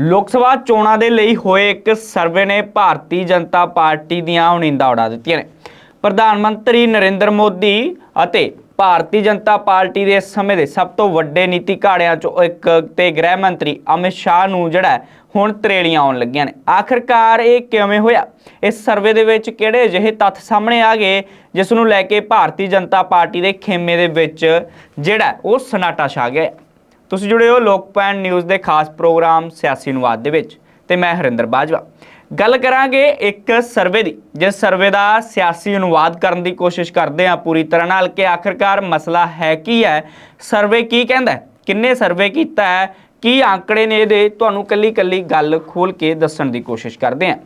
ਲੋਕ ਸਭਾ ਚੋਣਾਂ ਦੇ ਲਈ ਹੋਏ ਇੱਕ ਸਰਵੇ ਨੇ ਭਾਰਤੀ ਜਨਤਾ ਪਾਰਟੀ ਦੀਆਂ ਉਣੀਂਦਾਂ ਉਡਾ ਦਿੱਤੀਆਂ ਨੇ। ਪ੍ਰਧਾਨ ਮੰਤਰੀ ਨਰਿੰਦਰ ਮੋਦੀ ਅਤੇ ਭਾਰਤੀ ਜਨਤਾ ਪਾਰਟੀ ਦੇ ਇਸ ਸਮੇਂ ਦੇ ਸਭ ਤੋਂ ਵੱਡੇ ਨੀਤੀ ਘਾੜਿਆਂ ਚੋਂ ਇੱਕ ਤੇ ਗ੍ਰਹਿ ਮੰਤਰੀ ਅਮਿਤ ਸ਼ਾਹ ਨੂੰ ਜਿਹੜਾ ਹੁਣ ਤਰੇਲੀਆਂ ਆਉਣ ਲੱਗੀਆਂ ਨੇ। ਆਖਰਕਾਰ ਇਹ ਕਿਵੇਂ ਹੋਇਆ? ਇਸ ਸਰਵੇ ਦੇ ਵਿੱਚ ਕਿਹੜੇ ਅਜਿਹੇ ਤੱਥ ਸਾਹਮਣੇ ਆ ਗਏ, ਜਿਸ ਨੂੰ ਲੈ ਕੇ ਭਾਰਤੀ ਜਨਤਾ ਪਾਰਟੀ ਦੇ ਖੇਮੇ ਦੇ ਵਿੱਚ ਜਿਹੜਾ ਉਹ ਸਨਾਟਾ ਛਾ ਗਿਆ ਤੁਸੀਂ ਜੁੜੇ ਹੋ ਲੋਕਪਾਲ ਨਿਊਜ਼ ਦੇ ਖਾਸ ਪ੍ਰੋਗਰਾਮ ਸਿਆਸੀ ਅਨੁਵਾਦ ਦੇ ਵਿੱਚ ਤੇ ਮੈਂ ਹਰਿੰਦਰ ਬਾਜਵਾ। ਗੱਲ ਕਰਾਂਗੇ ਇੱਕ ਸਰਵੇ ਦੀ, ਜਿਸ ਸਰਵੇ ਦਾ ਸਿਆਸੀ ਅਨੁਵਾਦ ਕਰਨ ਦੀ ਕੋਸ਼ਿਸ਼ ਕਰਦੇ ਹਾਂ ਪੂਰੀ ਤਰ੍ਹਾਂ ਨਾਲ ਕਿ ਆਖਰਕਾਰ ਮਸਲਾ ਹੈ ਕੀ ਹੈ, ਸਰਵੇ ਕੀ ਕਹਿੰਦਾ ਕਿੰਨੇ ਸਰਵੇ ਕੀਤਾ ਹੈ, ਕੀ ਆંકੜੇ ਨੇ ਇਹਦੇ, ਤੁਹਾਨੂੰ ਕੱਲੀ ਕੱਲੀ ਗੱਲ ਖੋਲ ਕੇ ਦੱਸਣ ਦੀ ਕੋਸ਼ਿਸ਼ ਕਰਦੇ ਹਾਂ।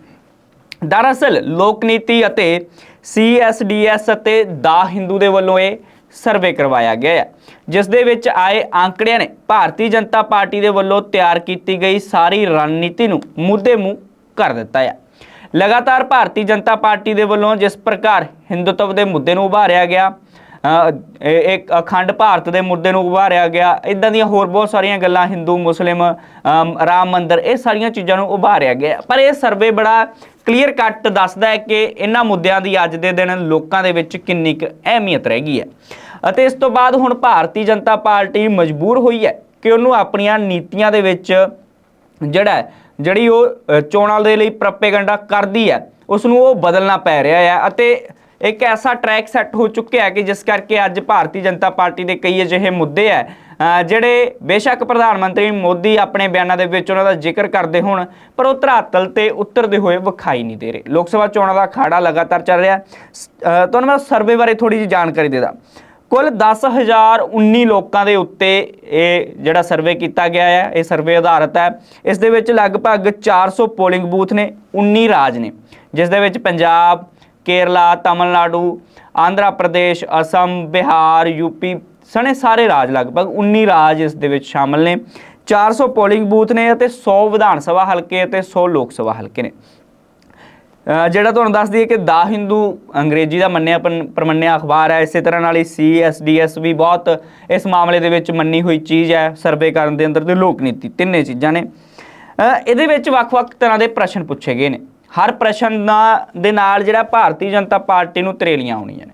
ਦਰਅਸਲ ਲੋਕ ਨੀਤੀ ਅਤੇ ਸੀਐਸਡੀਐਸ ਅਤੇ ਦਾ ਹਿੰਦੂ ਦੇ ਵੱਲੋਂ ਇਹ ਸਰਵੇ ਕਰਵਾਇਆ ਗਿਆ ਹੈ, ਜਿਸ ਦੇ ਵਿੱਚ ਆਏ ਅੰਕੜਿਆਂ ਨੇ ਭਾਰਤੀ ਜਨਤਾ ਪਾਰਟੀ ਦੇ ਵੱਲੋਂ ਤਿਆਰ ਕੀਤੀ ਗਈ ਸਾਰੀ ਰਣਨੀਤੀ ਨੂੰ ਮੁੱਦੇ ਮੂੰਹ ਕਰ ਦਿੱਤਾ ਹੈ। ਲਗਾਤਾਰ ਭਾਰਤੀ ਜਨਤਾ ਪਾਰਟੀ ਦੇ ਵੱਲੋਂ ਜਿਸ ਪ੍ਰਕਾਰ ਹਿੰਦੂਤਵ ਦੇ ਮੁੱਦੇ ਨੂੰ ਉਭਾਰਿਆ ਗਿਆ ਇੱਕ ਅਖੰਡ ਭਾਰਤ ਦੇ ਮੁੱਦੇ ਨੂੰ ਉਭਾਰਿਆ ਗਿਆ ਇਦਾਂ ਦੀਆਂ ਹੋਰ ਬਹੁਤ ਸਾਰੀਆਂ ਗੱਲਾਂ ਹਿੰਦੂ, ਮੁਸਲਿਮ ਰਾਮ ਮੰਦਰ, ਇਹ ਸਾਰੀਆਂ ਚੀਜ਼ਾਂ ਨੂੰ ਉਭਾਰਿਆ ਗਿਆ ਪਰ ਇਹ ਸਰਵੇ ਬੜਾ ਕਲੀਅਰ ਕੱਟ ਦੱਸਦਾ ਹੈ ਕਿ ਇਹਨਾਂ ਮੁੱਦਿਆਂ ਦੀ ਅੱਜ ਦੇ ਦਿਨ ਲੋਕਾਂ ਦੇ ਵਿੱਚ ਕਿੰਨੀ ਕੁ ਅਹਿਮੀਅਤ ਰਹਿ ਗਈ ਹੈ। ਅਤੇ ਇਸ ਤੋਂ ਬਾਅਦ ਹੁਣ ਭਾਰਤੀ ਜਨਤਾ ਪਾਰਟੀ ਮਜਬੂਰ ਹੋਈ ਹੈ ਕਿ ਉਹਨੂੰ ਆਪਣੀਆਂ ਨੀਤੀਆਂ ਦੇ ਵਿੱਚ ਜਿਹੜਾ ਜਿਹੜੀ ਉਹ ਚੋਣਾਂ ਦੇ ਲਈ ਪ੍ਰੋਪੇਗੈਂਡਾ ਕਰਦੀ ਹੈ ਉਸ ਨੂੰ ਉਹ ਬਦਲਣਾ ਪੈ ਰਿਹਾ ਹੈ। ਅਤੇ ਇੱਕ ਐਸਾ ਟਰੈਕ ਸੈੱਟ ਹੋ ਚੁੱਕਿਆ ਹੈ ਕਿ ਜਿਸ ਕਰਕੇ ਅੱਜ ਭਾਰਤੀ ਜਨਤਾ ਪਾਰਟੀ ਦੇ ਕਈ ਅਜਿਹੇ ਮੁੱਦੇ ਹੈ ਜਿਹੜੇ ਬੇਸ਼ੱਕ ਪ੍ਰਧਾਨ ਮੰਤਰੀ ਮੋਦੀ ਆਪਣੇ ਬਿਆਨਾਂ ਦੇ ਵਿੱਚ ਉਹਨਾਂ ਦਾ ਜ਼ਿਕਰ ਕਰਦੇ ਹੋਣ, ਪਰ ਉਹ ਧਰਾਤਲ ਤੇ ਉਤਰਦੇ ਹੋਏ ਵਿਖਾਈ ਨਹੀਂ ਦੇ ਰਹੇ। ਲੋਕ ਸਭਾ ਚੋਣਾਂ ਦਾ ਅਖਾੜਾ ਲਗਾਤਾਰ ਚੱਲ ਰਿਹਾ। ਸ- ਤੁਹਾਨੂੰ ਮੈਂ ਸਰਵੇ ਬਾਰੇ ਥੋੜੀ ਜਿਹੀ ਜਾਣਕਾਰੀ ਦੇ ਦਾਂ। ਕੁੱਲ 10019 ਲੋਕਾਂ ਦੇ ਉੱਤੇ ਇਹ ਜਿਹੜਾ ਸਰਵੇ ਕੀਤਾ ਗਿਆ ਹੈ ਇਹ ਸਰਵੇ ਆਧਾਰਿਤ ਹੈ। ਇਸ ਦੇ ਵਿੱਚ ਲਗਭਗ 400 ਪੋਲਿੰਗ ਬੂਥ ਨੇ 19 ਰਾਜ ਨੇ। ਜਿਸ ਦੇ ਵਿੱਚ ਪੰਜਾਬ, ਕੇਰਲਾ, ਤਾਮਿਲਨਾਡੂ, ਆਂਧਰਾ ਪ੍ਰਦੇਸ਼, ਅਸਮ, ਬਿਹਾਰ ਯੂਪੀ ਸਣੇ ਸਾਰੇ ਰਾਜ ਲਗਭਗ 19 ਰਾਜ ਇਸ ਦੇ ਵਿੱਚ ਸ਼ਾਮਲ ਨੇ। 400 ਪੋਲਿੰਗ ਬੂਥ ਨੇ ਅਤੇ 100 ਵਿਧਾਨ ਸਭਾ ਹਲਕੇ ਅਤੇ 100 ਲੋਕ ਸਭਾ ਹਲਕੇ ਨੇ। ਜਿਹੜਾ ਤੁਹਾਨੂੰ ਦੱਸ ਦਈਏ ਕਿ ਦਾ ਹਿੰਦੂ ਅੰਗਰੇਜ਼ੀ ਦਾ ਮੰਨਿਆ ਪਨ- ਪ੍ਰਮੰਨਿਆ ਅਖਬਾਰ ਹੈ, ਇਸੇ ਤਰ੍ਹਾਂ ਨਾਲ ਹੀ ਸੀਐਸਡੀਐਸ ਵੀ ਬਹੁਤ ਇਸ ਮਾਮਲੇ ਦੇ ਵਿੱਚ ਮੰਨੀ ਹੋਈ ਚੀਜ਼ ਹੈ ਸਰਵੇ ਕਰਨ ਦੇ ਅੰਦਰ ਤੇ ਲੋਕ ਨੀਤੀ, ਤਿੰਨੇ ਚੀਜ਼ਾਂ ਨੇ। ਇਹਦੇ ਵਿੱਚ ਵੱਖ-ਵੱਖ ਤਰ੍ਹਾਂ ਦੇ ਪ੍ਰਸ਼ਨ ਪੁੱਛੇ ਗਏ ਨੇ। ਹਰ ਪ੍ਰਸ਼ਨ ਦੇ ਨਾਲ ਜਿਹੜਾ ਭਾਰਤੀ ਜਨਤਾ ਪਾਰਟੀ ਨੂੰ ਤਰੇਲੀਆਂ ਆਉਣੀਆਂ ਨੇ।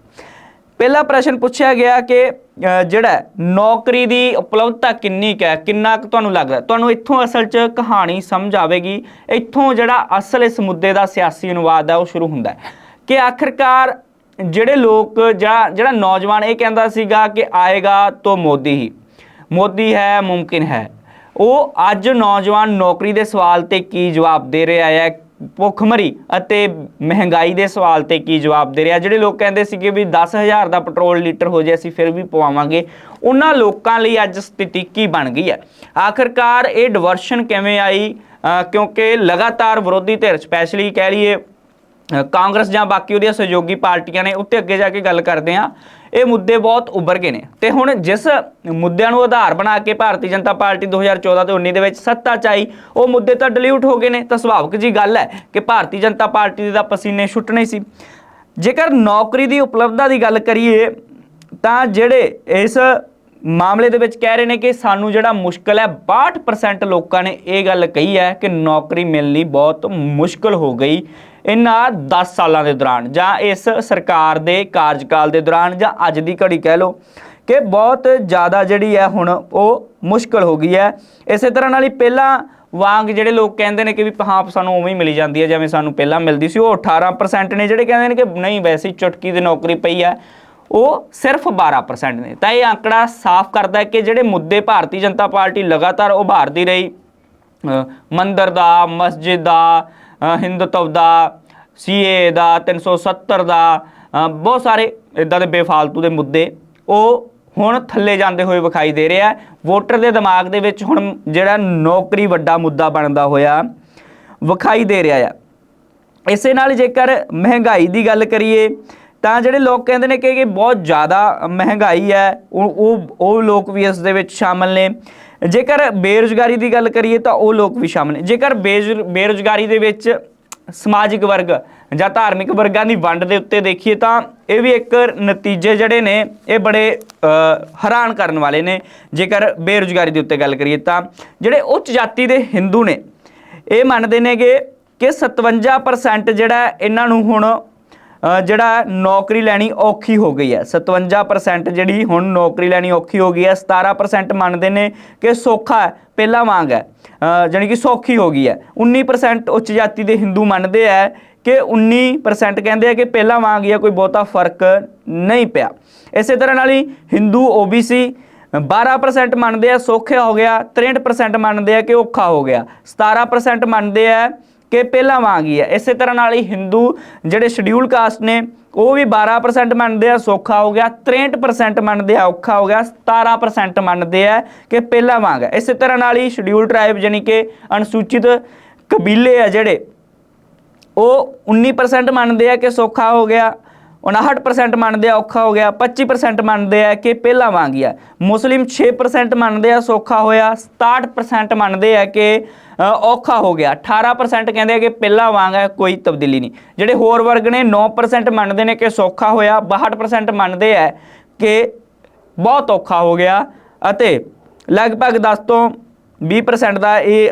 ਪਹਿਲਾ ਪ੍ਰਸ਼ਨ ਪੁੱਛਿਆ ਗਿਆ ਕਿ ਜਿਹੜਾ ਨੌਕਰੀ ਦੀ ਉਪਲਬਧਤਾ ਕਿੰਨੀ ਕੁ ਹੈ, ਕਿੰਨਾ ਕੁ ਤੁਹਾਨੂੰ ਲੱਗਦਾ? ਤੁਹਾਨੂੰ ਇੱਥੋਂ ਅਸਲ 'ਚ ਕਹਾਣੀ ਸਮਝ ਆਵੇਗੀ। ਇੱਥੋਂ ਜਿਹੜਾ ਅਸਲ ਇਸ ਮੁੱਦੇ ਦਾ ਸਿਆਸੀ ਅਨੁਵਾਦ ਹੈ, ਉਹ ਸ਼ੁਰੂ ਹੁੰਦਾ ਹੈ ਕਿ ਆਖਰਕਾਰ ਜਿਹੜੇ ਲੋਕ ਜਾਂ ਜਿਹੜਾ ਨੌਜਵਾਨ ਇਹ ਕਹਿੰਦਾ ਸੀਗਾ ਕਿ ਆਏਗਾ ਤਾਂ ਮੋਦੀ ਹੀ। ਮੋਦੀ ਹੈ, ਮੁਮਕਿਨ ਹੈ। ਉਹ ਅੱਜ ਨੌਜਵਾਨ ਨੌਕਰੀ ਦੇ ਸਵਾਲ ਤੇ ਕੀ ਜਵਾਬ ਦੇ ਰਿਹਾ ਹੈ? ਭੁੱਖਮਰੀ ਅਤੇ ਮਹਿੰਗਾਈ ਦੇ ਸਵਾਲ ਤੇ ਕੀ ਜਵਾਬ ਦੇ ਰਿਹਾ? ਜਿਹੜੇ ਲੋਕ ਕਹਿੰਦੇ ਸੀਗੇ ਵੀ 10000 ਦਾ ਪੈਟਰੋਲ ਲੀਟਰ ਹੋ ਜੇ ਅਸੀਂ ਫਿਰ ਵੀ ਪਵਾਵਾਂਗੇ। ਉਹਨਾਂ ਲੋਕਾਂ ਲਈ ਅੱਜ ਸਥਿਤੀ ਕੀ ਬਣ ਗਈ ਹੈ? ਆਖਰਕਾਰ ਇਹ ਡਿਵਰਸ਼ਨ ਕਿਵੇਂ ਆਈ? ਕਿਉਂਕਿ ਲਗਾਤਾਰ ਵਿਰੋਧੀ ਧਿਰ ਸਪੈਸ਼ਲੀ ਕਹਿ ਲਈਏ ਕਾਂਗਰਸ ਜਾਂ ਬਾਕੀ ਉਹਦੀਆਂ ਸਹਿਯੋਗੀ ਪਾਰਟੀਆਂ ਨੇ ਉੱਤੇ ਅੱਗੇ ਜਾ ਕੇ ਗੱਲ ਕਰਦੇ ਆ, ਇਹ ਮੁੱਦੇ ਬਹੁਤ ਉੱਭਰ ਗਏ ਨੇ। ਤੇ ਹੁਣ ਜਿਸ ਮੁੱਦਿਆਂ ਨੂੰ ਆਧਾਰ ਬਣਾ ਕੇ ਭਾਰਤੀ ਜਨਤਾ ਪਾਰਟੀ 2014 ਤੇ 19 ਦੇ ਵਿੱਚ ਸੱਤਾ 'ਚ ਆਈ, ਉਹ ਮੁੱਦੇ ਤਾਂ ਡਿਲੀਟ ਹੋ ਗਏ ਨੇ। ਤਾਂ ਸੁਭਾਵਿਕ ਜੀ ਗੱਲ ਹੈ ਕਿ ਭਾਰਤੀ ਜਨਤਾ ਪਾਰਟੀ ਦੇ ਤਾਂ ਪਸੀਨੇ ਛੁੱਟਣੇ ਸੀ। ਜੇਕਰ ਨੌਕਰੀ ਦੀ ਉਪਲਬਧਤਾ ਦੀ ਗੱਲ ਕਰੀਏ, ਤਾਂ ਜਿਹੜੇ ਇਸ ਮਾਮਲੇ ਦੇ ਵਿੱਚ ਕਹਿ ਰਹੇ ਨੇ ਕਿ ਸਾਨੂੰ ਜਿਹੜਾ ਮੁਸ਼ਕਲ ਹੈ 62% ਲੋਕਾਂ ਨੇ ਇਹ ਗੱਲ ਕਹੀ ਹੈ ਕਿ ਨੌਕਰੀ ਮਿਲਣੀ ਬਹੁਤ ਮੁਸ਼ਕਲ ਹੋ ਗਈ। ਇਹਨਾਂ 10 ਸਾਲਾਂ ਦੇ ਦੌਰਾਨ ਜਾਂ ਇਸ ਸਰਕਾਰ ਦੇ ਕਾਰਜਕਾਲ ਦੇ ਦੌਰਾਨ ਜਾਂ ਅੱਜ ਦੀ ਘੜੀ ਕਹਿ ਲਓ ਕਿ ਬਹੁਤ ਜ਼ਿਆਦਾ ਜਿਹੜੀ ਹੈ ਹੁਣ ਉਹ ਮੁਸ਼ਕਲ ਹੋ ਗਈ ਹੈ। ਇਸੇ ਤਰ੍ਹਾਂ ਨਾਲ ਹੀ ਪਹਿਲਾਂ ਵਾਂਗ ਜਿਹੜੇ ਲੋਕ ਕਹਿੰਦੇ ਨੇ ਕਿ ਵੀ ਹਾਂ ਸਾਨੂੰ ਉਵੇਂ ਹੀ ਮਿਲੀ ਜਾਂਦੀ ਹੈ ਜਿਵੇਂ ਸਾਨੂੰ ਪਹਿਲਾਂ ਮਿਲਦੀ ਸੀ, ਉਹ 18% ਨੇ ਜਿਹੜੇ ਕਹਿੰਦੇ ਨੇ ਕਿ ਨਹੀਂ ਵੈਸੇ ਚੁਟਕੀ ਦੀ ਨੌਕਰੀ ਪਈ ਹੈ, ਉਹ ਸਿਰਫ 12% ਨੇ। ਤਾਂ ਇਹ ਅੰਕੜਾ ਸਾਫ਼ ਕਰਦਾ ਹੈ ਕਿ ਜਿਹੜੇ ਮੁੱਦੇ ਭਾਰਤੀ ਜਨਤਾ ਪਾਰਟੀ ਲਗਾਤਾਰ ਉਭਾਰਦੀ ਰਹੀ ਮੰਦਰ ਦਾ, ਮਸਜਿਦ ਦਾ ਹਿੰਦੂਤਵ ਦਾ, ਸੀਏ ਦਾ 370 ਦਾ ਬਹੁਤ ਸਾਰੇ ਇਦਾਂ ਦੇ ਬੇਫਾਲਤੂ ਦੇ ਮੁੱਦੇ ਉਹ ਹੁਣ ਥੱਲੇ ਜਾਂਦੇ ਹੋਏ ਵਿਖਾਈ ਦੇ ਰਿਹਾ ਵੋਟਰ ਦੇ ਦਿਮਾਗ ਦੇ ਵਿੱਚ ਹੁਣ ਜਿਹੜਾ ਨੌਕਰੀ ਵੱਡਾ ਮੁੱਦਾ ਬਣਦਾ ਹੋਇਆ ਵਿਖਾਈ ਦੇ ਰਿਹਾ ਆ। ਇਸੇ ਨਾਲ ਜੇਕਰ ਮਹਿੰਗਾਈ ਦੀ ਗੱਲ ਕਰੀਏ, ਤਾਂ ਜਿਹੜੇ ਲੋਕ ਕਹਿੰਦੇ ਨੇ ਕਿ ਇਹ ਬਹੁਤ ਜ਼ਿਆਦਾ ਮਹਿੰਗਾਈ ਹੈ, ਉਹ ਉਹ ਉਹ ਲੋਕ ਵੀ ਇਸ ਦੇ ਵਿੱਚ ਸ਼ਾਮਲ ਨੇ। ਜੇਕਰ ਬੇਰੁਜ਼ਗਾਰੀ ਦੀ ਗੱਲ ਕਰੀਏ ਤਾਂ ਉਹ ਲੋਕ ਵੀ ਸ਼ਾਮਲ ਨੇ। ਜੇਕਰ ਬੇਰੁਜ਼- ਬੇਰੁਜ਼ਗਾਰੀ ਦੇ ਵਿੱਚ ਸਮਾਜਿਕ ਵਰਗ ਜਾਂ ਧਾਰਮਿਕ ਵਰਗਾਂ ਦੀ ਵੰਡ ਦੇ ਉੱਤੇ ਦੇਖੀਏ ਤਾਂ ਇਹ ਵੀ ਇੱਕ ਨਤੀਜੇ ਜਿਹੜੇ ਨੇ, ਇਹ ਬੜੇ ਹੈਰਾਨ ਕਰਨ ਵਾਲੇ ਨੇ। ਜੇਕਰ ਬੇਰੁਜ਼ਗਾਰੀ ਦੇ ਉੱਤੇ ਗੱਲ ਕਰੀਏ ਤਾਂ ਜਿਹੜੇ ਉੱਚ ਜਾਤੀ ਦੇ ਹਿੰਦੂ ਨੇ, ਇਹ ਮੰਨਦੇ ਨੇਗੇ ਕਿ 57% ਜਿਹੜਾ ਇਹਨਾਂ ਨੂੰ ਹੁਣ ਜਿਹੜਾ ਨੌਕਰੀ ਲੈਣੀ ਔਖੀ ਹੋ ਗਈ ਹੈ। 57% ਜਿਹੜੀ ਹੁਣ ਨੌਕਰੀ ਲੈਣੀ ਔਖੀ ਹੋ ਗਈ ਹੈ 17% ਮੰਨਦੇ ਨੇ ਕਿ ਸੌਖਾ ਹੈ ਪਹਿਲਾਂ ਵਾਂਗ ਹੈ। ਅ, ਜਾਣੀ ਕਿ ਸੌਖੀ ਹੋ ਗਈ ਹੈ। 19% ਉੱਚ ਜਾਤੀ ਦੇ ਹਿੰਦੂ ਮੰਨਦੇ ਹੈ ਕਿ 19% ਕਹਿੰਦੇ ਆ ਕਿ ਪਹਿਲਾਂ ਵਾਂਗ ਹੀ ਹੈ ਕੋਈ ਬਹੁਤਾ ਫ਼ਰਕ ਨਹੀਂ ਪਿਆ। ਇਸੇ ਤਰ੍ਹਾਂ ਨਾਲ ਹੀ ਹਿੰਦੂ OBC 12% ਮੰਨਦੇ ਆ ਸੌਖਾ ਹੋ ਗਿਆ। 63% ਮੰਨਦੇ ਆ ਕਿ ਔਖਾ ਹੋ ਗਿਆ। 17% ਮੰਨਦੇ ਆ ਕਿ ਪਹਿਲਾਂ ਵਾਂਗ ਹੀ ਹੈ। ਇਸੇ ਤਰ੍ਹਾਂ ਨਾਲ ਹੀ ਹਿੰਦੂ ਜਿਹੜੇ ਸ਼ਡਿਊਲ ਕਾਸਟ ਨੇ, ਉਹ ਵੀ 12% ਮੰਨਦੇ ਆ, ਸੌਖਾ ਹੋ ਗਿਆ। 63% ਮੰਨਦੇ ਆ, ਔਖਾ ਹੋ ਗਿਆ। 17% ਮੰਨਦੇ ਆ ਕਿ ਪਹਿਲਾਂ ਵਾਂਗ ਹੈ। ਇਸੇ ਤਰ੍ਹਾਂ ਨਾਲ ਹੀ ਸ਼ਡਿਊਲ ਟ੍ਰਾਈਬ ਯਾਨੀ ਕਿ ਅਨੁਸੂਚਿਤ ਕਬੀਲੇ ਆ ਜਿਹੜੇ, ਉਹ 19% ਮੰਨਦੇ ਆ ਕਿ ਸੌਖਾ ਹੋ ਗਿਆ। 59% ਮੰਨਦੇ ਆ, ਔਖਾ ਹੋ ਗਿਆ। 25% ਮੰਨਦੇ ਆ ਕਿ ਪਹਿਲਾਂ ਵਾਂਗ ਹੀ ਆ। ਮੁਸਲਿਮ 6% ਮੰਨਦੇ ਆ, ਸੌਖਾ ਹੋਇਆ। 67% ਮੰਨਦੇ ਆ ਕਿ ਔਖਾ ਹੋ ਗਿਆ। 18% ਕਹਿੰਦੇ ਆ ਕਿ ਪਹਿਲਾਂ ਵਾਂਗ ਹੈ ਕੋਈ ਤਬਦੀਲੀ ਨਹੀਂ। ਜਿਹੜੇ ਹੋਰ ਵਰਗ ਨੇ 9% ਮੰਨਦੇ ਨੇ ਕਿ ਸੌਖਾ ਹੋਇਆ। 62% ਮੰਨਦੇ ਆ ਕਿ ਬਹੁਤ ਔਖਾ ਹੋ ਗਿਆ। ਅਤੇ ਲਗਭਗ 10 ਤੋਂ 20% ਦਾ ਇਹ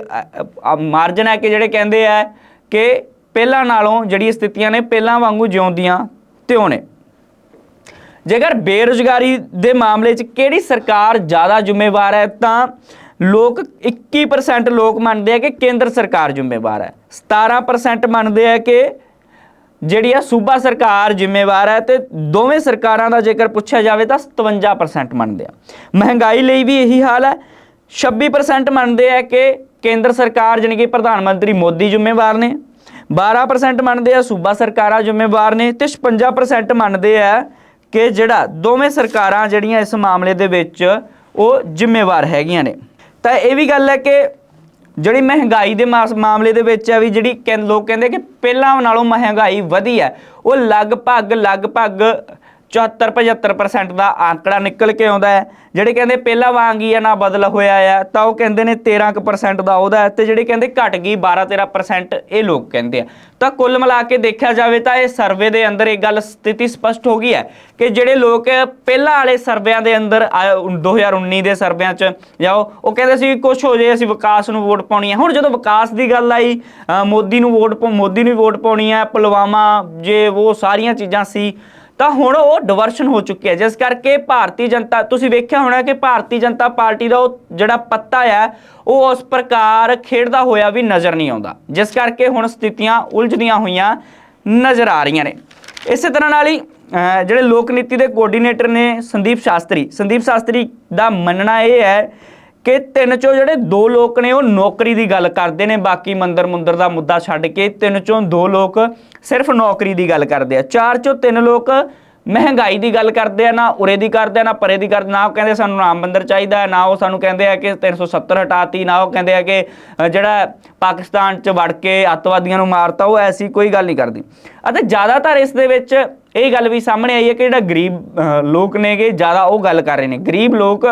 ਮਾਰਜਨ ਹੈ ਕਿ ਜਿਹੜੇ ਕਹਿੰਦੇ ਆ ਕਿ ਪਹਿਲਾਂ ਨਾਲੋਂ ਜਿਹੜੀ ਸਥਿਤੀਆਂ ਨੇ, ਪਹਿਲਾਂ ਵਾਂਗੂ ਜਿਉਂਦੀਆਂ। ਤਿਉ ਨੇ। ਜੇਕਰ ਬੇਰੁਜ਼ਗਾਰੀ ਦੇ ਮਾਮਲੇ 'ਚ ਕਿਹੜੀ ਸਰਕਾਰ ਜ਼ਿਆਦਾ ਜ਼ਿੰਮੇਵਾਰ ਹੈ, ਤਾਂ ਲੋਕ 21% ਲੋਕ ਮੰਨਦੇ ਆ ਕਿ ਕੇਂਦਰ ਸਰਕਾਰ ਜ਼ਿੰਮੇਵਾਰ ਹੈ। 17% ਮੰਨਦੇ ਆ ਕਿ ਜਿਹੜੀ ਆ ਸੂਬਾ ਸਰਕਾਰ ਜ਼ਿੰਮੇਵਾਰ ਹੈ ਤੇ ਦੋਵੇਂ ਸਰਕਾਰਾਂ ਦਾ ਜੇਕਰ ਪੁੱਛਿਆ ਜਾਵੇ ਤਾਂ 57% ਮੰਨਦੇ ਆ। ਮਹਿੰਗਾਈ ਲਈ ਵੀ ਇਹੀ ਹਾਲ ਹੈ। 26% ਮੰਨਦੇ ਆ ਕਿ ਕੇਂਦਰ ਸਰਕਾਰ, ਜਾਣੀ ਕਿ ਪ੍ਰਧਾਨ ਮੰਤਰੀ ਮੋਦੀ ਜ਼ਿੰਮੇਵਾਰ ਨੇ। 12% ਮੰਨਦੇ ਆ, ਸੂਬਾ ਸਰਕਾਰਾਂ ਜ਼ਿੰਮੇਵਾਰ ਨੇ ਤੇ 56% ਮੰਨਦੇ ਆ ਕਿ ਜਿਹੜਾ ਦੋਵੇਂ ਸਰਕਾਰਾਂ ਜਿਹੜੀਆਂ ਇਸ ਮਾਮਲੇ ਦੇ ਵਿੱਚ ਉਹ ਜ਼ਿੰਮੇਵਾਰ ਹੈਗੀਆਂ ਨੇ। ਤਾਂ ਇਹ ਵੀ ਗੱਲ ਹੈ ਕਿ ਜਿਹੜੀ ਮਹਿੰਗਾਈ ਦੇ ਮਾਸ- ਮਾਮਲੇ ਦੇ ਵਿੱਚ ਹੈ ਵੀ ਜਿਹੜੀ ਕਹਿੰ- ਲੋਕ ਕਹਿੰਦੇ ਕਿ ਪਹਿਲਾਂ ਨਾਲੋਂ ਮਹਿੰਗਾਈ ਵਧੀ ਹੈ, ਉਹ ਲਗਭਗ ਲਗਭਗ 74 75% ਦਾ ਆંકੜਾ ਨਿਕਲ ਕੇ ਆਉਂਦਾ ਹੈ। ਜਿਹੜੇ ਕਹਿੰਦੇ ਪਹਿਲਾਂ ਵਾਂਗ ਹੀ ਹੈ ਨਾ ਬਦਲ ਹੋਇਆ ਹੈ ਤਾਂ ਉਹ ਕਹਿੰਦੇ ਨੇ 13% ਦਾ ਉਹਦਾ ਹੈ ਤੇ ਜਿਹੜੇ ਕਹਿੰਦੇ ਘਟ ਗਈ 12 13% ਇਹ ਲੋਕ ਕਹਿੰਦੇ ਆ। ਤਾਂ ਕੁੱਲ ਮਿਲਾ ਕੇ ਦੇਖਿਆ ਜਾਵੇ ਤਾਂ ਇਹ ਸਰਵੇ ਦੇ ਅੰਦਰ ਇਹ ਗੱਲ ਸਥਿਤੀ ਸਪਸ਼ਟ ਹੋ ਗਈ ਹੈ ਕਿ ਜਿਹੜੇ ਲੋਕ ਪਹਿਲਾਂ ਵਾਲੇ ਸਰਵਿਆਂ ਦੇ ਅੰਦਰ ਆਏ- 2019 ਦੇ ਸਰਵਿਆਂ 'ਚ ਜਾਓ ਉਹ ਕਹਿੰਦੇ ਸੀ ਕੁਝ ਹੋ ਜੇ ਅਸੀਂ ਵਿਕਾਸ ਨੂੰ ਵੋਟ ਪਾਉਣੀ ਹੈ। ਹੁਣ ਜਦੋਂ ਵਿਕਾਸ ਦੀ ਗੱਲ ਆਈ ਮੋਦੀ ਨੂੰ ਵੋਟ ਪਾਉ- ਮੋਦੀ ਨੂੰ ਵੋਟ ਪਾਉਣੀ ਹੈ, ਪੁਲਵਾਮਾ ਜੇ ਉਹ ਸਾਰੀਆਂ ਚੀਜ਼ਾਂ ਸੀ ਤਾਂ ਹੁਣ ਉਹ ਡਿਵਰਸ਼ਨ ਹੋ ਚੁੱਕੀ ਹੈ। ਜਿਸ ਕਰਕੇ ਭਾਰਤੀ ਜਨਤਾ, ਤੁਸੀਂ ਵੇਖਿਆ ਹੋਣਾ ਕਿ ਭਾਰਤੀ ਜਨਤਾ ਪਾਰਟੀ ਦਾ ਉਹ ਜਿਹੜਾ ਪੱਤਾ ਹੈ, ਉਹ ਉਸ ਪ੍ਰਕਾਰ ਖੇਡਦਾ ਹੋਇਆ ਵੀ ਨਜ਼ਰ ਨਹੀਂ ਆਉਂਦਾ। ਜਿਸ ਕਰਕੇ ਹੁਣ ਸਥਿਤੀਆਂ ਉਲਝਦੀਆਂ ਹੋਈਆਂ ਨਜ਼ਰ ਆ ਰਹੀਆਂ ਨੇ। ਇਸੇ ਤਰ੍ਹਾਂ ਨਾਲ ਹੀ ਜਿਹੜੇ ਲੋਕ ਨੀਤੀ ਦੇ ਕੋਆਰਡੀਨੇਟਰ ਨੇ ਸੰਦੀਪ ਸ਼ਾਸਤਰੀ। ਸੰਦੀਪ ਸ਼ਾਸਤਰੀ ਦਾ ਮੰਨਣਾ ਇਹ ਹੈ ਕਿ ਤਿੰਨ ਚੋਂ ਜਿਹੜੇ ਦੋ ਲੋਕ ਨੇ ਉਹ ਨੌਕਰੀ ਦੀ ਗੱਲ ਕਰਦੇ ਨੇ। ਬਾਕੀ ਮੰਦਰ ਮੁੰਦਰ ਦਾ ਮੁੱਦਾ ਛੱਡ ਕੇ ਤਿੰਨ ਚੋਂ ਦੋ ਲੋਕ ਸਿਰਫ ਨੌਕਰੀ ਦੀ ਗੱਲ ਕਰਦੇ ਆ। ਚਾਰ ਚੋਂ ਤਿੰਨ ਲੋਕ ਮਹਿੰਗਾਈ ਦੀ ਗੱਲ ਕਰਦੇ ਆ ਨਾ ਉਰੇ ਦੀ ਕਰਦੇ ਆ ਨਾ ਪਰੇ ਦੀ ਕਰਦੇ ਨਾ ਉਹ ਕਹਿੰਦੇ ਸਾਨੂੰ ਰਾਮ ਮੰਦਰ ਚਾਹੀਦਾ ਹੈ, ਨਾ ਉਹ ਸਾਨੂੰ ਕਹਿੰਦੇ ਆ ਕਿ 370 ਹਟਾਤੀ ਨਾ ਉਹ ਕਹਿੰਦੇ ਆ ਕਿ ਜਿਹੜਾ ਪਾਕਿਸਤਾਨ 'ਚ ਵੜ ਕੇ ਅੱਤਵਾਦੀਆਂ ਨੂੰ ਮਾਰਤਾ ਉਹ ਐਸੀ ਕੋਈ ਗੱਲ ਨਹੀਂ ਕਰਦੀ। ਅਤੇ ਜ਼ਿਆਦਾਤਰ ਇਸ ਦੇ ਵਿੱਚ ਇਹ ਗੱਲ ਵੀ ਸਾਹਮਣੇ ਆਈ ਹੈ ਕਿ ਜਿਹੜਾ ਗਰੀਬ ਲੋਕ ਨੇਗੇ ਜ਼ਿਆਦਾ ਉਹ ਗੱਲ ਕਰ ਰਹੇ ਨੇ। ਗਰੀਬ ਲੋਕ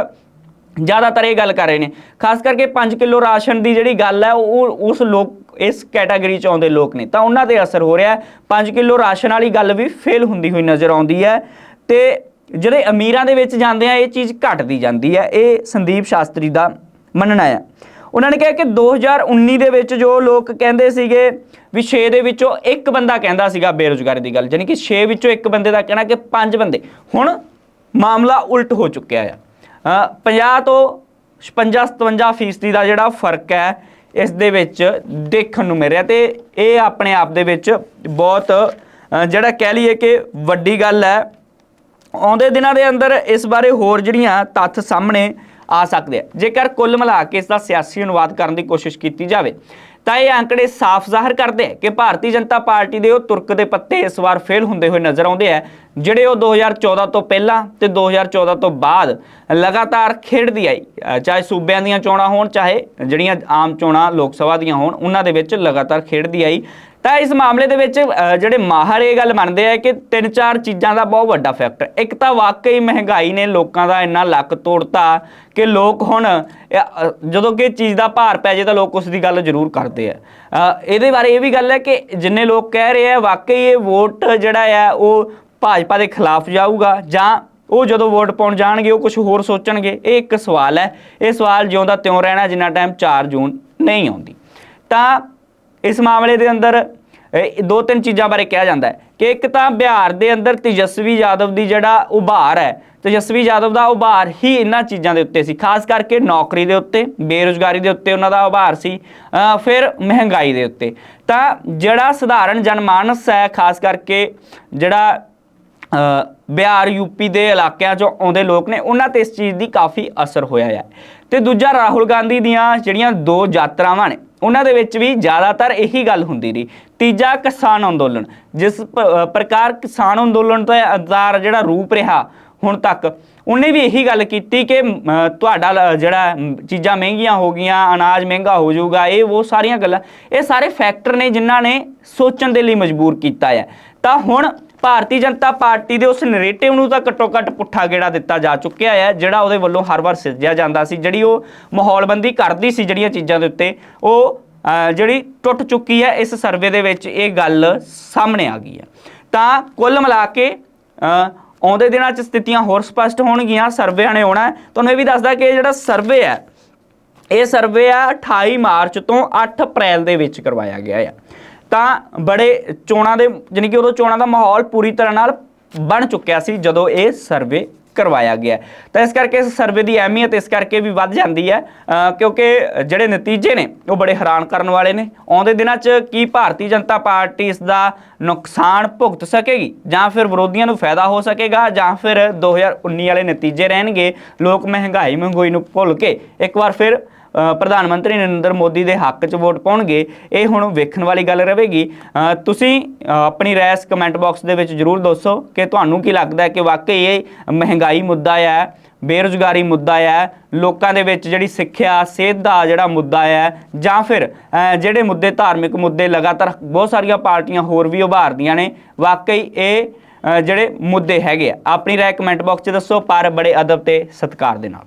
ਜ਼ਿਆਦਾਤਰ ਇਹ ਗੱਲ ਕਰ ਰਹੇ ਨੇ। ਖਾਸ ਕਰਕੇ 5 ਕਿਲੋ ਰਾਸ਼ਨ ਦੀ ਜਿਹੜੀ ਗੱਲ ਹੈ, ਉਹ ਉਸ ਲੋਕ, ਇਸ ਕੈਟਾਗਰੀ ਚ ਆਉਂਦੇ ਲੋਕ ਨੇ। ਤਾਂ ਉਹਨਾਂ ਤੇ ਅਸਰ ਹੋ ਰਿਹਾ ਹੈ। 5 ਕਿਲੋ ਰਾਸ਼ਨ ਵਾਲੀ ਗੱਲ ਵੀ ਫੇਲ ਹੁੰਦੀ ਹੋਈ ਨਜ਼ਰ ਆਉਂਦੀ ਹੈ। ਤੇ ਜਿਹੜੇ ਅਮੀਰਾਂ ਦੇ ਵਿੱਚ ਜਾਂਦੇ ਆ, ਇਹ ਚੀਜ਼ ਘਟਦੀ ਜਾਂਦੀ ਹੈ। ਇਹ ਸੰਦੀਪ ਸ਼ਾਸਤਰੀ ਦਾ ਮੰਨਣਾ ਹੈ। ਉਹਨਾਂ ਨੇ ਕਿਹਾ ਕਿ 2019 ਦੇ ਵਿੱਚ ਜੋ ਲੋਕ ਕਹਿੰਦੇ ਸੀਗੇ ਵੀ 6 ਦੇ ਵਿੱਚੋਂ ਇੱਕ ਬੰਦਾ ਕਹਿੰਦਾ ਸੀਗਾ ਬੇਰੁਜ਼ਗਾਰੀ ਦੀ ਗੱਲ ਯਾਨੀ ਕਿ 6 ਵਿੱਚੋਂ ਇੱਕ ਬੰਦੇ ਦਾ ਕਹਿਣਾ ਕਿ 5 ਬੰਦੇ। ਹੁਣ ਮਾਮਲਾ ਉਲਟ ਹੋ ਚੁੱਕਿਆ ਆ। 50 ਤੋਂ 56 57 ਫੀਸਦੀ ਦਾ ਜਿਹੜਾ ਫ਼ਰਕ ਹੈ, ਇਸ ਦੇ ਵਿੱਚ ਦੇਖਣ ਨੂੰ ਮਿਲ ਰਿਹਾ ਤੇ ਇਹ ਆਪਣੇ ਆਪ ਦੇ ਵਿੱਚ ਬਹੁਤ ਜਿਹੜਾ ਕਹਿ ਲਈਏ ਕਿ ਵੱਡੀ ਗੱਲ ਹੈ। ਆਉਂਦੇ ਦਿਨਾਂ ਦੇ ਅੰਦਰ ਇਸ ਬਾਰੇ ਹੋਰ ਜਿਹੜੀਆਂ ਤੱਥ ਸਾਹਮਣੇ ਆ ਸਕਦੇ ਆ। ਜੇਕਰ ਕੁੱਲ ਮਿਲਾ ਕੇ ਇਸ ਦਾ ਸਿਆਸੀ ਅਨੁਵਾਦ ਕਰਨ ਦੀ ਕੋਸ਼ਿਸ਼ ਕੀਤੀ ਜਾਵੇ, ਤਾਂ ਇਹ ਅੰਕੜੇ ਸਾਫ਼ ਜ਼ਾਹਰ ਕਰਦੇ ਆ ਕਿ ਭਾਰਤੀ ਜਨਤਾ ਪਾਰਟੀ ਦੇ ਉਹ ਤੁਰਕ ਦੇ ਪੱਤੇ ਇਸ ਵਾਰ ਫੇਲ ਹੁੰਦੇ ਹੋਏ ਨਜ਼ਰ ਆਉਂਦੇ ਆ। ਜਿਹੜੇ ਉਹ 2014 ਤੋਂ ਪਹਿਲਾਂ ਤੇ 2014 ਤੋਂ ਬਾਅਦ ਲਗਾਤਾਰ ਖੇਡਦੀ ਆਈ। ਚਾਹੇ ਸੂਬਿਆਂ ਦੀਆਂ ਚੋਣਾਂ ਹੋਣ, ਚਾਹੇ ਜਿਹੜੀਆਂ ਆਮ ਚੋਣਾਂ ਲੋਕ ਸਭਾ ਦੀਆਂ ਹੋਣ, ਉਹਨਾਂ ਦੇ ਵਿੱਚ ਲਗਾਤਾਰ ਖੇਡਦੀ ਆਈ। ਤਾਂ ਇਸ ਮਾਮਲੇ ਦੇ ਵਿੱਚ ਜਿਹੜੇ ਮਾਹਰ ਇਹ ਗੱਲ ਮੰਨਦੇ ਆ ਕਿ ਤਿੰਨ ਚਾਰ ਚੀਜ਼ਾਂ ਦਾ ਬਹੁਤ ਵੱਡਾ ਫੈਕਟਰ ਇੱਕ ਤਾਂ ਵਾਕਈ ਮਹਿੰਗਾਈ ਨੇ ਲੋਕਾਂ ਦਾ ਇੰਨਾ ਲੱਕ ਤੋੜਤਾ ਕਿ ਲੋਕ ਹੁਣ ਜਦੋਂ ਕਿ ਚੀਜ਼ ਦਾ ਭਾਰ ਪੈ ਜੇ ਤਾਂ ਲੋਕ ਉਸ ਦੀ ਗੱਲ ਜ਼ਰੂਰ ਕਰਦੇ ਆ। ਇਹਦੇ ਬਾਰੇ ਇਹ ਵੀ ਗੱਲ ਹੈ ਕਿ ਜਿੰਨੇ ਲੋਕ ਕਹਿ ਰਹੇ ਆ, ਵਾਕਈ ਇਹ ਵੋਟ ਜਿਹੜਾ ਆ, ਉਹ ਭਾਜਪਾ ਦੇ ਖਿਲਾਫ ਜਾਊਗਾ ਜਾਂ ਉਹ ਜਦੋਂ ਵੋਟ ਪਾਉਣ ਜਾਣਗੇ, ਉਹ ਕੁਝ ਹੋਰ ਸੋਚਣਗੇ? ਇਹ ਇੱਕ ਸਵਾਲ ਹੈ। ਇਹ ਸਵਾਲ ਜਿਉਂਦਾ ਤਿਉਂ ਰਹਿਣਾ ਜਿੰਨਾ ਟਾਈਮ 4 ਜੂਨ ਨਹੀਂ ਆਉਂਦੀ। ਤਾਂ ਇਸ ਮਾਮਲੇ ਦੇ ਅੰਦਰ ਦੋ ਤਿੰਨ ਚੀਜ਼ਾਂ ਬਾਰੇ ਕਿਹਾ ਜਾਂਦਾ ਹੈ ਕਿ ਇੱਕ ਤਾਂ ਬਿਹਾਰ ਦੇ ਅੰਦਰ ਤੇਜਸਵੀ ਯਾਦਵ ਦੀ ਜਿਹੜਾ ਉਭਾਰ ਹੈ, ਤੇਜਸਵੀ ਯਾਦਵ ਦਾ ਉਭਾਰ ਹੀ ਇਹਨਾਂ ਚੀਜ਼ਾਂ ਦੇ ਉੱਤੇ ਸੀ। ਖਾਸ ਕਰਕੇ ਨੌਕਰੀ ਦੇ ਉੱਤੇ, ਬੇਰੁਜ਼ਗਾਰੀ ਦੇ ਉੱਤੇ ਉਹਨਾਂ ਦਾ ਉਭਾਰ ਸੀ ਫਿਰ ਮਹਿੰਗਾਈ ਦੇ ਉੱਤੇ। ਤਾਂ ਜਿਹੜਾ ਸਧਾਰਨ ਜਨਮਾਨਸ ਹੈ, ਖਾਸ ਕਰਕੇ ਜਿਹੜਾ ਬਿਹਾਰ ਯੂਪੀ ਦੇ ਇਲਾਕਿਆਂ 'ਚੋਂ ਆਉਂਦੇ ਲੋਕ ਨੇ, ਉਹਨਾਂ ਤੇ ਇਸ ਚੀਜ਼ ਦੀ ਕਾਫੀ ਅਸਰ ਹੋਇਆ ਹੈ। ਤੇ ਦੂਜਾ ਰਾਹੁਲ ਗਾਂਧੀ ਦੀਆਂ ਜਿਹੜੀਆਂ ਦੋ ਯਾਤਰਾਵਾਂ ਨੇ, ਉਹਨਾਂ ਦੇ ਵਿੱਚ ਵੀ ਜ਼ਿਆਦਾਤਰ ਇਹੀ ਗੱਲ ਹੁੰਦੀ ਰਹੀ। ਤੀਜਾ, ਕਿਸਾਨ ਅੰਦੋਲਨ, ਜਿਸ ਪ- ਪ੍ਰਕਾਰ ਕਿਸਾਨ ਅੰਦੋਲਨ ਦਾ ਆਧਾਰ ਜਿਹੜਾ ਰੂਪ ਰਿਹਾ ਹੁਣ ਤੱਕ, ਉਹਨੇ ਵੀ ਇਹੀ ਗੱਲ ਕੀਤੀ ਕਿ ਤੁਹਾਡਾ ਲ- ਜਿਹੜਾ ਚੀਜ਼ਾਂ ਮਹਿੰਗੀਆਂ ਹੋ ਗਈਆਂ, ਅਨਾਜ ਮਹਿੰਗਾ ਹੋ ਜਾਊਗਾ, ਇਹ ਉਹ ਸਾਰੀਆਂ ਗੱਲਾਂ, ਇਹ ਸਾਰੇ ਫੈਕਟਰ ਨੇ ਜਿਨ੍ਹਾਂ ਨੇ ਸੋਚਣ ਦੇ ਲਈ ਮਜਬੂਰ ਕੀਤਾ ਹੈ। ਤਾਂ ਹੁਣ ਭਾਰਤੀ ਜਨਤਾ ਪਾਰਟੀ ਦੇ ਉਸ ਨਰੇਟਿਵ ਨੂੰ ਤਾਂ ਘੱਟੋ ਘੱਟ ਪੁੱਠਾ ਗੇੜਾ ਦਿੱਤਾ ਜਾ ਚੁੱਕਿਆ ਹੈ, ਜਿਹੜਾ ਉਹਦੇ ਵੱਲੋਂ ਹਰ ਵਾਰ ਸਿਰਜਿਆ ਜਾਂਦਾ ਸੀ, ਜਿਹੜੀ ਉਹ ਮਾਹੌਲਬੰਦੀ ਕਰਦੀ ਸੀ ਜਿਹੜੀਆਂ ਚੀਜ਼ਾਂ ਦੇ ਉੱਤੇ, ਉਹ ਜਿਹੜੀ ਟੁੱਟ ਚੁੱਕੀ ਹੈ, ਇਸ ਸਰਵੇ ਦੇ ਵਿੱਚ ਇਹ ਗੱਲ ਸਾਹਮਣੇ ਆ ਗਈ ਹੈ। ਤਾਂ ਕੁੱਲ ਮਿਲਾ ਕੇ ਆਉਂਦੇ ਦਿਨਾਂ 'ਚ ਸਥਿਤੀਆਂ ਹੋਰ ਸਪਸ਼ਟ ਹੋਣਗੀਆਂ ਸਰਵੇਆਂ ਨੇ ਆਉਣਾ ਤੁਹਾਨੂੰ ਇਹ ਵੀ ਦੱਸਦਾ ਕਿ ਜਿਹੜਾ ਸਰਵੇ ਹੈ, ਇਹ ਸਰਵੇ ਆ 28 ਮਾਰਚ ਤੋਂ 8 ਅਪ੍ਰੈਲ ਦੇ ਵਿੱਚ ਕਰਵਾਇਆ ਗਿਆ ਹੈ ਤਾਂ ਬੜੇ ਚੋਣਾਂ ਦੇ, ਜਾਣੀ ਕਿ ਉਦੋਂ ਚੋਣਾਂ ਦਾ ਮਾਹੌਲ ਪੂਰੀ ਤਰ੍ਹਾਂ ਨਾਲ ਬਣ ਚੁੱਕਿਆ ਸੀ ਜਦੋਂ ਇਹ ਸਰਵੇ ਕਰਵਾਇਆ ਗਿਆ। ਤਾਂ ਇਸ ਕਰਕੇ ਇਸ ਸਰਵੇ ਦੀ ਅਹਿਮੀਅਤ ਇਸ ਕਰਕੇ ਵੀ ਵੱਧ ਜਾਂਦੀ ਹੈ ਕਿਉਂਕਿ ਜਿਹੜੇ ਨਤੀਜੇ ਨੇ, ਉਹ ਬੜੇ ਹੈਰਾਨ ਕਰਨ ਵਾਲੇ ਨੇ। ਆਉਂਦੇ ਦਿਨਾਂ 'ਚ ਕੀ ਭਾਰਤੀ ਜਨਤਾ ਪਾਰਟੀ ਇਸ ਦਾ ਨੁਕਸਾਨ ਭੁਗਤ ਸਕੇਗੀ? ਜਾਂ ਫਿਰ ਵਿਰੋਧੀਆਂ ਨੂੰ ਫਾਇਦਾ ਹੋ ਸਕੇਗਾ? ਜਾਂ ਫਿਰ 2019 ਵਾਲੇ ਨਤੀਜੇ ਰਹਿਣਗੇ? ਲੋਕ ਮਹਿੰਗਾਈ ਮਹਿੰਗੋਈ ਨੂੰ ਭੁੱਲ ਕੇ ਇੱਕ ਵਾਰ ਫਿਰ ਪ੍ਰਧਾਨ ਮੰਤਰੀ ਨਰਿੰਦਰ ਮੋਦੀ ਦੇ ਹੱਕ 'ਚ ਵੋਟ ਪਾਉਣਗੇ, ਇਹ ਹੁਣ ਵੇਖਣ ਵਾਲੀ ਗੱਲ ਰਹੇਗੀ। ਤੁਸੀਂ ਆਪਣੀ ਰਾਏ ਕਮੈਂਟ ਬਾਕਸ ਦੇ ਵਿੱਚ ਜਰੂਰ ਦੱਸੋ ਕਿ ਤੁਹਾਨੂੰ ਕੀ ਲੱਗਦਾ ਹੈ ਕਿ ਵਾਕਈ ਇਹ ਮਹਿੰਗਾਈ ਮੁੱਦਾ ਹੈ ਬੇਰੁਜ਼ਗਾਰੀ ਮੁੱਦਾ ਹੈ ਲੋਕਾਂ ਦੇ ਵਿੱਚ ਜਿਹੜੀ ਸਿੱਖਿਆ, ਸਿਹਤ ਦਾ ਜਿਹੜਾ ਮੁੱਦਾ ਹੈ ਜਾਂ ਫਿਰ ਜਿਹੜੇ ਮੁੱਦੇ ਧਾਰਮਿਕ ਮੁੱਦੇ ਲਗਾਤਾਰ ਬਹੁਤ ਸਾਰੀਆਂ ਪਾਰਟੀਆਂ ਹੋਰ ਵੀ ਉਭਾਰਦੀਆਂ ਨੇ, ਵਾਕਈ ਇਹ ਜਿਹੜੇ ਮੁੱਦੇ ਹੈਗੇ ਆ। ਆਪਣੀ ਰਾਏ ਕਮੈਂਟ ਬਾਕਸ 'ਚ ਦੱਸੋ, ਪਰ ਬੜੇ ਅਦਬ ਤੇ ਸਤਿਕਾਰ ਦੇ ਨਾਲ।